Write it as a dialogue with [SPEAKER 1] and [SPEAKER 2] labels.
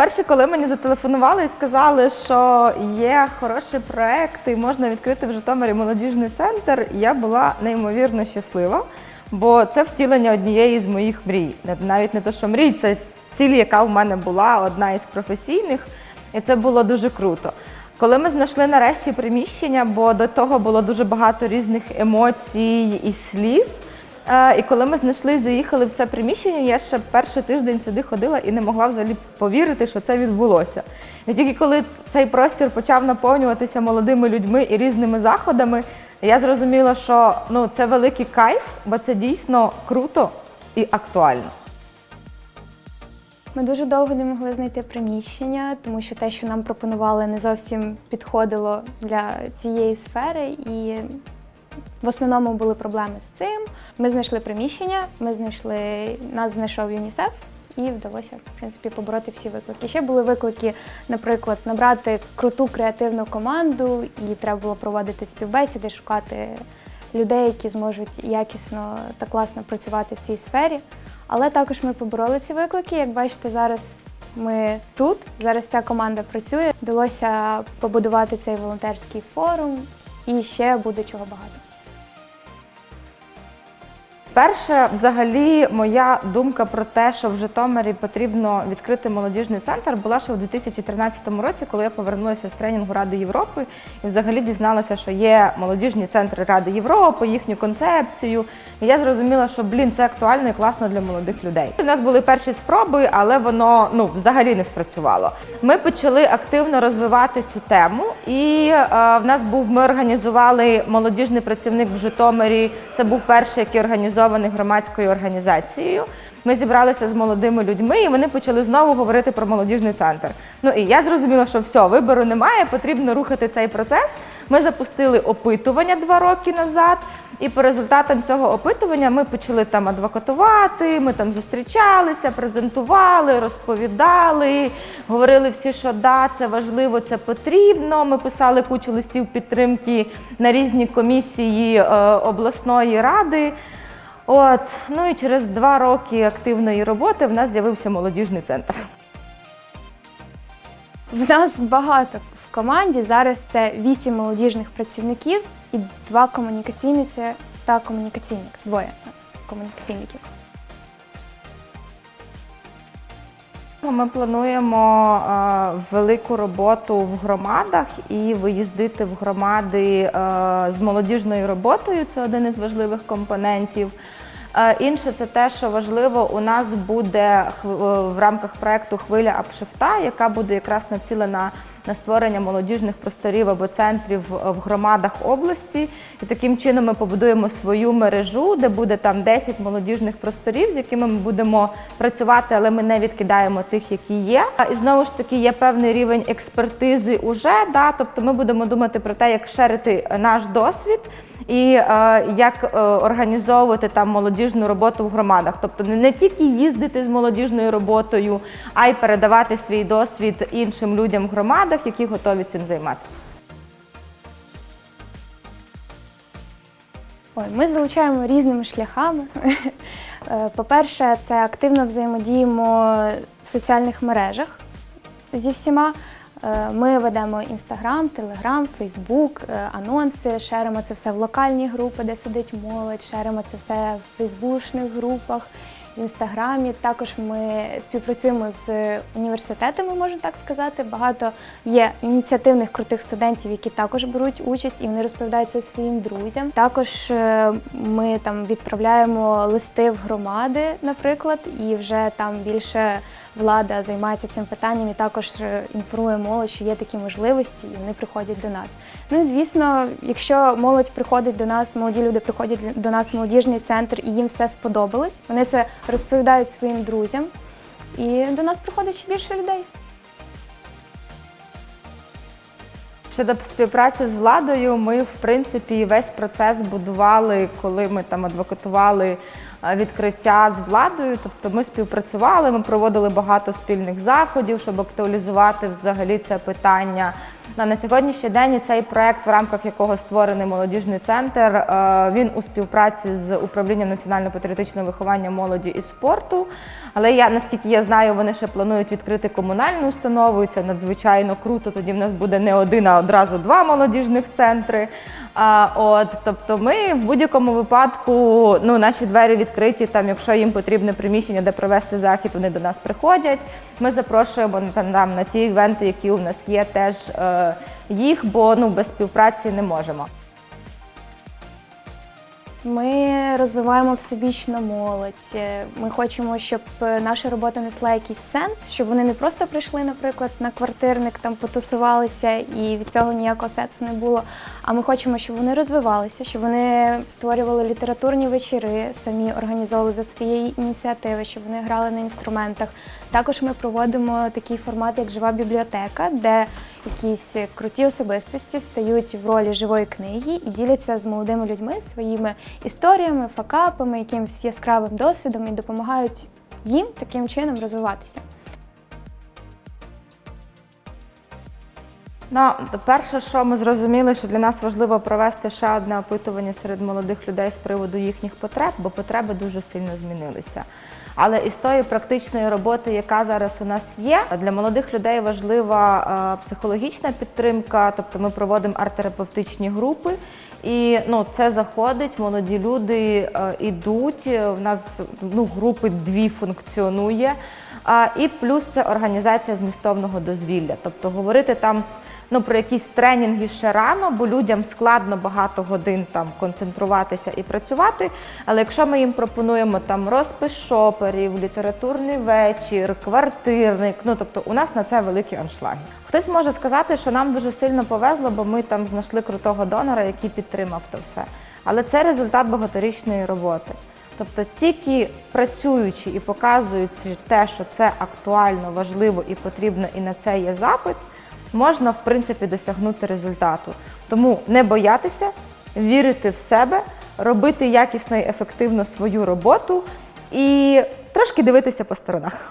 [SPEAKER 1] Перше, коли мені зателефонували і сказали, що є хороший проект і можна відкрити в Житомирі молодіжний центр, я була неймовірно щаслива, бо це втілення однієї з моїх мрій. Навіть не те, що мрій, це ціль, яка в мене була, одна із професійних, і це було дуже круто. Коли ми знайшли нарешті приміщення, бо до того було дуже багато різних емоцій і сліз. Е, І коли ми знайшли заїхали в це приміщення, я ще перший тиждень сюди ходила і не могла взагалі повірити, що це відбулося. І тільки коли цей простір почав наповнюватися молодими людьми і різними заходами, я зрозуміла, що ну, це великий кайф, бо це дійсно круто і актуально.
[SPEAKER 2] Ми дуже довго не могли знайти приміщення, тому що те, що нам пропонували, не зовсім підходило для цієї сфери, і в основному були проблеми з цим. Ми знайшли приміщення, ми знайшли нас знайшов ЮНІСЕФ. І вдалося в принципі побороти всі виклики. Ще були виклики, наприклад, набрати круту креативну команду, і треба було проводити співбесіди, шукати людей, які зможуть якісно та класно працювати в цій сфері. Але також ми побороли ці виклики. Як бачите, зараз ми тут, зараз ця команда працює. Вдалося побудувати цей волонтерський форум, і ще буде чого багато.
[SPEAKER 1] Перше, взагалі, моя думка про те, що в Житомирі потрібно відкрити молодіжний центр, була ще у 2013 році, коли я повернулася з тренінгу Ради Європи і взагалі дізналася, що є молодіжні центри Ради Європи, їхню концепцію. І я зрозуміла, що блін, це актуально і класно для молодих людей. У нас були перші спроби, але воно ну взагалі не спрацювало. Ми почали активно розвивати цю тему, і е, в нас був ми організували молодіжний працівник в Житомирі. Це був перший, який організований громадською організацією. Ми зібралися з молодими людьми, і вони почали знову говорити про молодіжний центр. Ну і я зрозуміла, що все, вибору немає, потрібно рухати цей процес. Ми запустили опитування два роки назад, і по результатам цього опитування ми почали там адвокатувати. Ми там зустрічалися, презентували, розповідали, говорили всі, що да, це важливо, це потрібно. Ми писали кучу листів підтримки на різні комісії е, обласної ради. От, ну і через два роки активної роботи в нас з'явився молодіжний центр.
[SPEAKER 2] В нас багато в команді. Зараз це вісім молодіжних працівників і два комунікаційниці та комунікаційник. Двоє комунікаційників.
[SPEAKER 1] Ми плануємо е, велику роботу в громадах і виїздити в громади е, з молодіжною роботою. Це один із важливих компонентів. Е, Інше це те, що важливо, у нас буде в рамках проекту Хвиля Апшифта, яка буде якраз націлена на створення молодіжних просторів або центрів в громадах області. І таким чином ми побудуємо свою мережу, де буде там 10 молодіжних просторів, з якими ми будемо працювати, але ми не відкидаємо тих, які є. І знову ж таки є певний рівень експертизи уже. Да? Тобто ми будемо думати про те, як шерити наш досвід і е, як е, організовувати там молодіжну роботу в громадах. Тобто не, не тільки їздити з молодіжною роботою, а й передавати свій досвід іншим людям в громадах, які готові цим займатися.
[SPEAKER 2] Ой, ми залучаємо різними шляхами. Е, По-перше, це активно взаємодіємо в соціальних мережах зі всіма. Е, Ми ведемо Інстаграм, Телеграм, Фейсбук, анонси, шеримо це все в локальні групи, де сидить молодь, шеримо це все в фейсбучних групах, в інстаграмі. Також ми співпрацюємо з університетами, можна так сказати. Багато є ініціативних крутих студентів, які також беруть участь і вони розповідають це своїм друзям. Також е, ми там відправляємо листи в громади, наприклад, і вже там більше влада займається цим питанням і також е, інформує молодь, що є такі можливості, і вони приходять до нас. Ну і звісно, якщо молодь приходить до нас, молоді люди приходять до нас в молодіжний центр і їм все сподобалось, вони це розповідають своїм друзям, і до нас приходить ще більше людей.
[SPEAKER 1] Щодо співпраці з владою, ми в принципі весь процес будували, коли ми там адвокатували е, відкриття з владою. Тобто ми співпрацювали, ми проводили багато спільних заходів, щоб актуалізувати взагалі це питання. На, сьогоднішній день цей проект, в рамках якого створений молодіжний центр, е, він у співпраці з управлінням національно-патріотичного виховання молоді і спорту. Але я наскільки я знаю, вони ще планують відкрити комунальну установу. І це надзвичайно круто. Тоді в нас буде не один, а одразу два молодіжних центри. А, от, тобто, ми в будь-якому випадку ну, наші двері відкриті. Там, якщо їм потрібне приміщення, де провести захід, вони до нас приходять. Ми запрошуємо на, там, на ті івенти, які у нас є, теж е, їх, бо ну, без співпраці не можемо.
[SPEAKER 2] Ми розвиваємо всебічно молодь. Ми хочемо, щоб е, наша робота несла якийсь сенс, щоб вони не просто прийшли, наприклад, на квартирник, там потусувалися і від цього ніякого сенсу не було. А ми хочемо, щоб вони розвивалися, щоб вони створювали літературні вечори, самі організовували за своєї ініціативи, щоб вони грали на інструментах. Також ми проводимо такий формат, як жива бібліотека, де якісь круті особистості стають в ролі живої книги і діляться з молодими людьми своїми історіями, факапами, якимось яскравим досвідом і допомагають їм таким чином розвиватися.
[SPEAKER 1] Ну, перше, що ми зрозуміли, що для нас важливо провести ще одне опитування серед молодих людей з приводу їхніх потреб, бо потреби дуже сильно змінилися. Але із тої практичної роботи, яка зараз у нас є, для молодих людей важлива е, психологічна підтримка, тобто ми проводимо арт-терапевтичні групи, і ну, це заходить, молоді люди е, ідуть. У нас ну, групи дві функціонує. І плюс це організація змістовного дозвілля. Тобто говорити там ну, про якісь тренінги ще рано, бо людям складно багато годин там концентруватися і працювати. Але якщо ми їм пропонуємо там розпис шоперів, літературний вечір, квартирник, ну тобто у нас на це великі аншлаги. Хтось може сказати, що нам дуже сильно повезло, бо ми там знайшли крутого донора, який підтримав то все. Але це результат багаторічної роботи. Тобто тільки працюючи і показуючи те, що це актуально, важливо і потрібно, і на це є запит, можна в принципі досягнути результату. Тому не боятися, вірити в себе, робити якісно і ефективно свою роботу і трошки дивитися по сторонах.